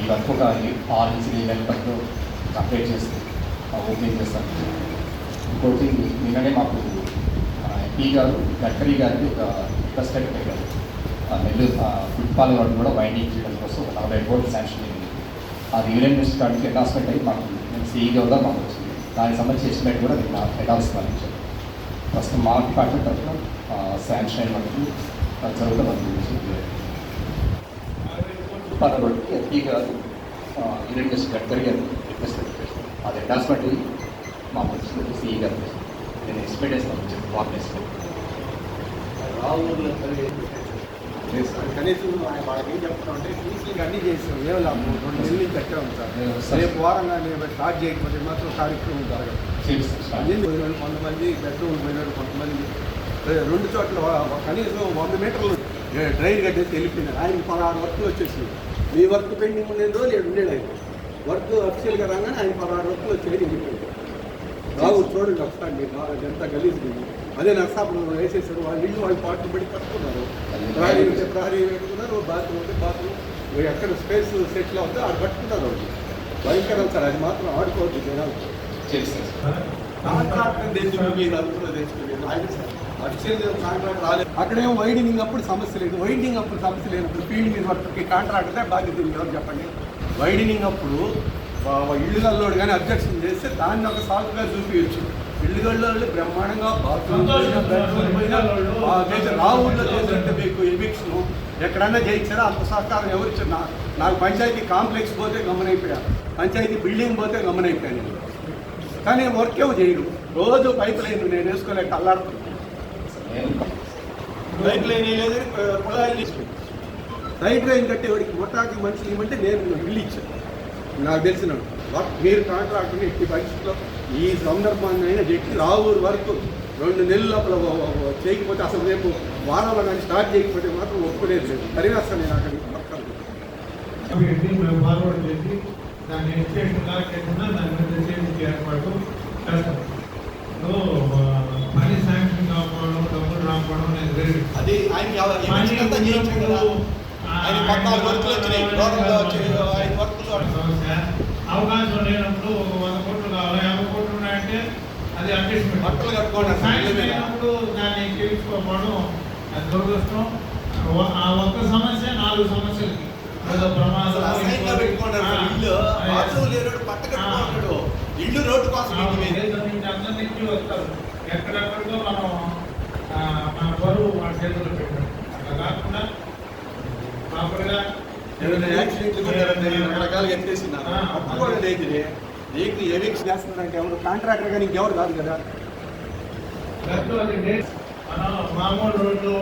ఈ వర్క్ ఒక ఆరు నుంచి ఏడు నెలల వరకు కంప్లీట్ చేసి ఓపెనింగ్ చేస్తాను ఇంకోటి నిన్ననే మాకు ఎంపీ గారు గడ్కరీ గారికి ఒక రిక్వెస్ట్ అయితే పెట్టారు. నెల్లూరు ఫుట్బాల్ రోడ్ కూడా వైండింగ్ చేయడం కోసం ఒక నలభై కోట్లు శాంక్షన్ అయింది. అది యూనియన్ మినిస్టర్ గారికి అనాస్మెంట్ అయ్యి మాకు నేను సీఈగా కూడా మాకు వచ్చింది దానికి సంబంధించి ఎస్టిమేట్ కూడా నేను హెడ్ హాస్పిటల్ ఇచ్చాను ప్రస్తుతం మా డిపార్ట్మెంట్ తరఫున శాంక్షన్ అయిన వరకు జరుగుతుంది రోడ్కి ఎంపీ గారు మినిస్టర్ గడ్కరీ గారు రిక్వెస్ట్ అది అయ్యి మా మున్సిపల్ సీఈ గారు నేను ఎస్టిమేట్ వేస్తాను చెప్పి రావుల కనీసం వాళ్ళకి ఏం చెప్తున్నామంటే ఫీజులకి అన్నీ చేసాం ఏం లాభం? రెండు నెలల నుంచి కట్టాము సార్. రేపు వారంగా నేను స్టార్ట్ చేయకపోతే మాత్రం కార్యక్రమం జరగదు. చేస్తాను కొంతమంది బెడ్రూమ్ పోయినాడు కొంతమంది రెండు చోట్ల కనీసం వంద మీటర్లు డ్రైన్ కట్టేసి వెళ్ళిపోయినారు ఆయన పదహారు వర్క్లు వచ్చేసి మీ వర్క్ పెండింగ్ ఉండేది రోజు ఏడు ఉండేది ఆయన. వర్క్ అఫీషియల్గా రాగానే ఆయన పదహారు వర్క్లు వచ్చి వెళ్ళిపోయింది రావు చూడండి ఒకసారి మీరు రా- ఎంత గలీజ్ అదే నర్సాపురం వేసేసారు. వాళ్ళ ఇల్లు వాళ్ళు పాటలు పడి కట్టుకున్నారు. ప్రహరీ ఉంటే ప్రహరీ పెట్టుకున్నారు బాత్రూమ్ ఉంటే బాత్రూమ్. ఎక్కడ స్పేస్ సెటిల్ అవుతే ఆడ కట్టుకున్నారు వాళ్ళు. భయంకరం సార్ అది మాత్రం ఆడుకోవద్దు జనాలు. చేస్తాను కాంట్రాక్టర్ తెచ్చుకుని మీరు అనుకున్న తెచ్చుకుని ఆయన అక్కడేమో వైడింగ్ అప్పుడు సమస్య లేదు. వైడింగ్ అప్పుడు సమస్య లేనప్పుడు ఫీల్డ్ మీద వర్క్కి కాంట్రాక్టర్ బాధ్యత ఎవరు చెప్పండి? వైడింగ్ అప్పుడు ఇల్లు గల్లోడు కానీ అబ్జెక్షన్ చేస్తే దాన్ని ఒక సాగుగా చూపించచ్చు ఇల్లు గల్లోళ్ళు బ్రహ్మాండంగా బాత్రూమ్ రావుల్లో చేసినట్టు మీకు ఎవిక్షన్ ఎక్కడన్నా చేయించారా? అంత సహకారం ఎవరు ఇచ్చారు? నా- నాకు పంచాయతీ కాంప్లెక్స్ పోతే గమనైపోయా. పంచాయతీ బిల్డింగ్ పోతే గమనైపోయాను నేను. కానీ వర్క్ ఏమో చేయడు రోజు పైప్ లైన్ నేను వేసుకోలేక అల్లాడుతున్నాను పైప్ లైన్ కుళాయిలు రైట్ లైన్ కట్టే వాడికి మొట్టాకి మనుషులు ఇవ్వమంటే నేను బిల్లు ఇచ్చాను నాకు తెలిసిన వర్క్ మీరు కాంట్రాక్ట్ని ఎట్టి పరిస్థితుల్లో ఈ సందర్భాన్ని అయినా చెట్టి రావూరు వరకు రెండు నెలల లోపల చేయకపోతే అసలు రేపు వారంలో కానీ స్టార్ట్ చేయకపోతే మాత్రం ఒప్పుకునేది లేదు పరివేస్తాను నేను అక్కడికి. పక్కన కాబట్టి మేము ఫార్వర్డ్ చేసి దాన్ని ఎడ్యుకేషన్ దాని ఏర్పాటు చేస్తాం. అది ఆయన పని ఉన్నప్పుడు, ఆయన పద్నాలుగు వర్కులు వచ్చినాయి. వచ్చి ఐదు వర్కులు అవకాశం లేనప్పుడు ఒక వంద కోట్లు కావాలి. యాభై కోట్లు ఉన్నాయంటే అది అడ్జస్ట్మెంట్. బట్టలు మీద. అయినప్పుడు దాన్ని చేయించుకోకపోవడం అది దురదృష్టం. ఆ ఒక్క సమస్య నాలుగు సమస్యలకి ఏదో ప్రమాదం అసహ్యంగా పెట్టుకున్నారు అసలు ఇల్లు. బాత్రూమ్ లేనోడు పట్ట కట్టుకుంటాడు ఇల్లు రోడ్డు కోసం అందరి నుంచి వస్తారు. బరువు మన చేతుల్లో పెట్టాం అట్లా కాకుండా ప్రాపర్గా ఏదైనా యాక్సిడెంట్లు రకరకాలుగా ఎత్తేస్తున్నారు అప్పుడు కూడా లేదు నీకు ఎవిక్స్ చేస్తున్నారంటే ఎవరు కాంట్రాక్టర్ కానీ ఇంకెవరు కాదు కదా మామూలు రోడ్లు